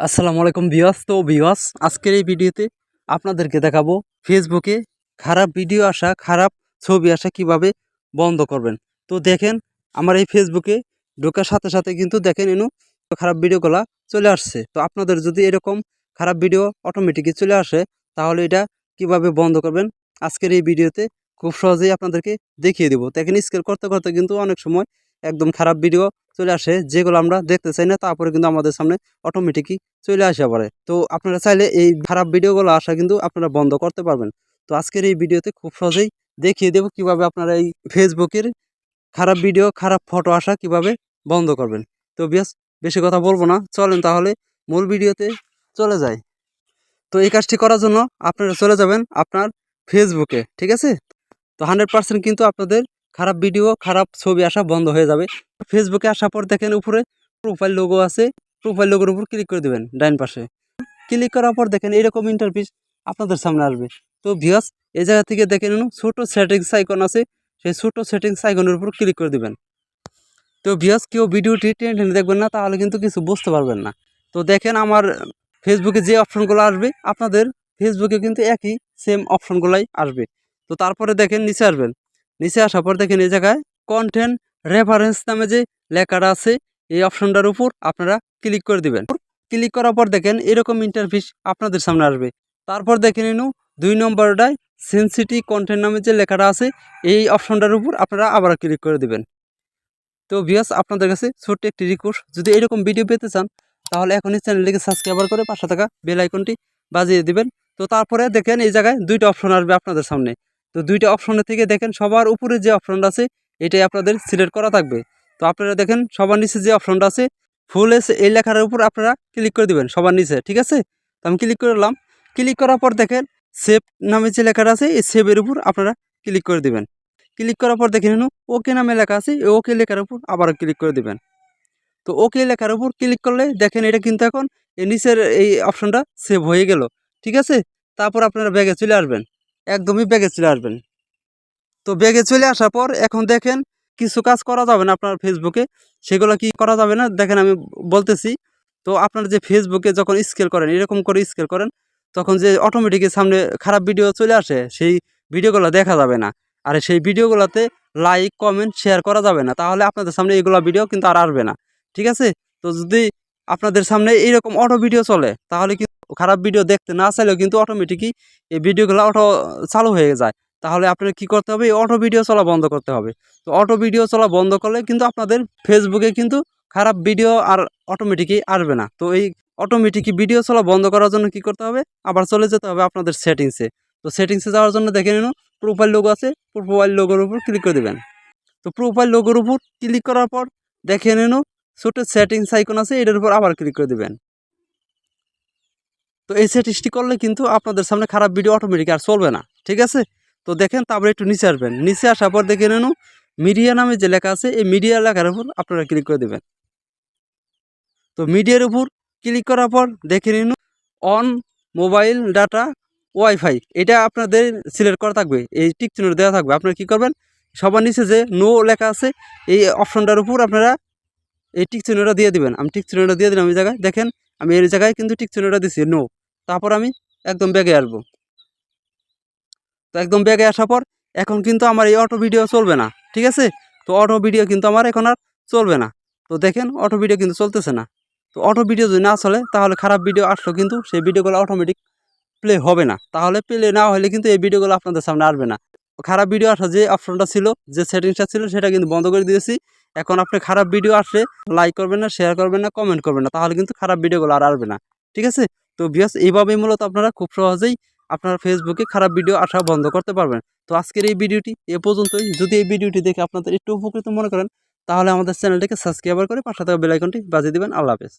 আসসালামু আলাইকুম বিয়াস তো বিয়াস আজকের এই ভিডিওতে আপনাদেরকে দেখাবো ফেসবুকে খারাপ ভিডিও আসা, খারাপ ছবি আসা কীভাবে বন্ধ করবেন। তো দেখেন, আমার এই ফেসবুকে ঢোকার সাথে সাথে কিন্তু দেখেন এনু খারাপ ভিডিওগুলা চলে আসছে। তো আপনাদের যদি এরকম খারাপ ভিডিও অটোমেটিকই চলে আসে, তাহলে এটা কীভাবে বন্ধ করবেন? আজকের এই ভিডিওতে খুব সহজেই আপনাদেরকে দেখিয়ে দেবো। দেখেন স্কেল করতে করতে কিন্তু অনেক সময় একদম খারাপ ভিডিও চলে আসে, যেগুলো আমরা দেখতে চাই না, তারপরে কিন্তু আমাদের সামনে অটোমেটিকই চলে আসা পারে তো আপনারা চাইলে এই খারাপ ভিডিওগুলো আসা কিন্তু আপনারা বন্ধ করতে পারবেন। তো আজকের এই ভিডিওতে খুব সহজেই দেখিয়ে দেবো কীভাবে আপনারা এই ফেসবুকের খারাপ ভিডিও, খারাপ ফটো আসা কীভাবে বন্ধ করবেন। তো বেশ বেশি কথা বলব না, চলেন তাহলে মূল ভিডিওতে চলে যাই। তো এই কাজটি করার জন্য আপনারা চলে যাবেন আপনার ফেসবুকে ঠিক আছে? তো হান্ড্রেড পার্সেন্ট কিন্তু আপনাদের খারাপ ভিডিও খারাপ ছবি আসা বন্ধ হয়ে যাবে। ফেসবুকে আসার পর দেখেন উপরে প্রোফাইল লোগো আছে। প্রোফাইল লোগোর উপর ক্লিক করে দেবেন ডাইন পাশে। ক্লিক করার পর দেখেন এরকম ইন্টারফিস আপনাদের সামনে আসবে। তো ভিয়াস এই জায়গা থেকে দেখে নিন ছোটো সেটিংস আইকন আছে। সেই ছোটো সেটিংস আইকনের উপর ক্লিক করে দেবেন। তো ভিয়াস কেউ ভিডিওটি টেনে টেনে দেখবেন না, তাহলে কিন্তু কিছু বুঝতে পারবেন না। তো দেখেন আমার ফেসবুকে যে অপশনগুলো আসবে, আপনাদের ফেসবুকে কিন্তু একই সেম অপশনগুলাই আসবে। তো তারপরে দেখেন নিচে আসবেন। নিচে আসার পর দেখেন এই জায়গায় কন্টেন্ট রেফারেন্স নামে যে লেখাটা আছে, এই অপশনটার উপর আপনারা ক্লিক করে দিবেন। ক্লিক করার পর দেখেন এরকম ইন্টারফিস আপনাদের সামনে আসবে। তারপর দেখে নিন, দুই নম্বরটায় সেন্সিটি কন্টেন্ট নামে যে লেখাটা আছে, এই অপশনটার উপর আপনারা আবার ক্লিক করে দিবেন। তো ভিয়াস আপনাদের কাছে ছোট্ট একটি রিকোয়েস্ট যদি এরকম ভিডিও পেতে চান, তাহলে এখনই চ্যানেলটিকে সাবস্ক্রাইবার করে পাশে থাকা বেল আইকনটি বাজিয়ে দিবেন। তো তারপরে দেখেন এই জায়গায় দুইটা অপশন আসবে আপনাদের সামনে। তো দুইটা অপশনের থেকে দেখেন সবার উপরে যে অপশনটা আছে, এটাই আপনাদের সিলেক্ট করা থাকবে। তো আপনারা দেখেন সবার নিচে যে অপশনটা আছে ফুল এস এই লেখার উপর আপনারা ক্লিক করে দিবেন সবার নিচে, ঠিক আছে? তো আমি ক্লিক করলাম ক্লিক করার পর দেখেন সেভ নামে যে লেখাটা আছে, এই সেভের উপর আপনারা ক্লিক করে দিবেন। ক্লিক করার পর দেখে নিন ওকে নামে লেখা আছে, এই ওকে লেখার উপর আবার ক্লিক করে দেবেন। তো ওকে লেখার উপর ক্লিক করলে দেখেন এটা কিন্তু এখন এই নিচের এই অপশনটা সেভ হয়ে গেল, ঠিক আছে? তারপর আপনারা ব্যাগে চলে আসবেন। একদমই ব্যাগে চলে আসবেন। তো ব্যাগে চলে আসার পর এখন দেখেন কিছু কাজ করা যাবে না আপনার ফেসবুকে সেগুলো কি করা যাবে না? দেখেন আমি বলতেছি, তো আপনার যে ফেসবুকে যখন স্কেল করেন, এরকম করে স্কেল করেন, তখন যে অটোমেটিকের সামনে খারাপ ভিডিও চলে আসে, সেই ভিডিওগুলো দেখা যাবে না। আর সেই ভিডিওগুলোতে লাইক কমেন্ট শেয়ার করা যাবে না। তাহলে আপনাদের সামনে এইগুলো ভিডিও কিন্তু আর আসবে না। ঠিক আছে? তো যদি আপনাদের সামনে এইরকম অটো ভিডিও চলে, তাহলে খারাপ ভিডিও দেখতে না চাইলেও কিন্তু অটোমেটিকই এই ভিডিওগুলো অটো চালু হয়ে যায়। তাহলে আপনার কি করতে হবে? অটো ভিডিও চলা বন্ধ করতে হবে। তো অটো ভিডিও চলা বন্ধ করলে কিন্তু আপনাদের ফেসবুকে কিন্তু খারাপ ভিডিও আর অটোমেটিকই আসবে না। তো এই অটোমেটিকই ভিডিও চলা বন্ধ করার জন্য কি করতে হবে? আবার চলে যেতে হবে আপনাদের সেটিংসে তো সেটিংসে যাওয়ার জন্য দেখে নিন প্রোফাইল লোগো আছে প্রোফাইল লোগোর উপর ক্লিক করে দেবেন। তো প্রোফাইল লোগোর উপর ক্লিক করার পর দেখে নিন, ছোটো সেটিংস আইকন আছে, এটার উপর আবার ক্লিক করে দেবেন। তো এই সেটিংসটি করলে কিন্তু আপনাদের সামনে খারাপ ভিডিও অটোমেটিক আর চলবে না, ঠিক আছে? তো দেখেন তারপরে একটু নিচে আসবেন। নিচে আসার পর দেখে নেন মিডিয়া নামে যে লেখা আছে, এই মিডিয়া লেখার উপর আপনারা ক্লিক করে দেবেন। তো মিডিয়ার উপর ক্লিক করার পর দেখে নিন অন মোবাইল ডাটা ওয়াইফাই এটা আপনাদের সিলেক্ট করা থাকবে, এই টিক চিহ্ন দেওয়া থাকবে। আপনারা কী করবেন, সবার নিচে যে নো লেখা আছে, এই অপশনটার উপর আপনারা এই টিক চিহ্নটা দিয়ে দিবেন। আমি টিক চিহ্নটা দিয়ে দিলাম এই জায়গায়। দেখেন, আমি এই জায়গায় কিন্তু টিক চিহ্নটা দিছি নো তারপর আমি একদম বেগে আসব। তো একদম বেগে আসার পর এখন কিন্তু আমার এই অটো ভিডিও চলবে না, ঠিক আছে? তো অটো ভিডিও কিন্তু আমার এখন আর চলবে না। তো দেখেন অটো ভিডিও কিন্তু চলতেছে না। তো অটো ভিডিও যদি না চলে তাহলে খারাপ ভিডিও আসলো কিন্তু সেই ভিডিওগুলো অটোমেটিক প্লে হবে না। তাহলে প্লে না হলে কিন্তু এই ভিডিওগুলো আপনাদের সামনে আসবে না। খারাপ ভিডিও আসা যে অপশনটা ছিল, যে সেটিংসটা ছিল, সেটা কিন্তু বন্ধ করে দিয়েছি। এখন আপনি খারাপ ভিডিও আসলে লাইক করবেন না শেয়ার করবেন না কমেন্ট করবেন না, তাহলে কিন্তু খারাপ ভিডিওগুলো আর আসবে না, ঠিক আছে? তো বিয়াস এইভাবে মূলত আপনারা খুব সহজেই আপনার ফেসবুকে খারাপ ভিডিও আসা বন্ধ করতে পারবেন। তো আজকের এই ভিডিওটি এ পর্যন্তই। যদি এই ভিডিওটি দেখে আপনাদের একটু উপকৃত মনে করেন, তাহলে আমাদের চ্যানেলটিকে সাবস্ক্রাইবার করে পাশে থাকা বেলাইকনটি বাজিয়ে দেবেন। আল্লাহ হাফেজ।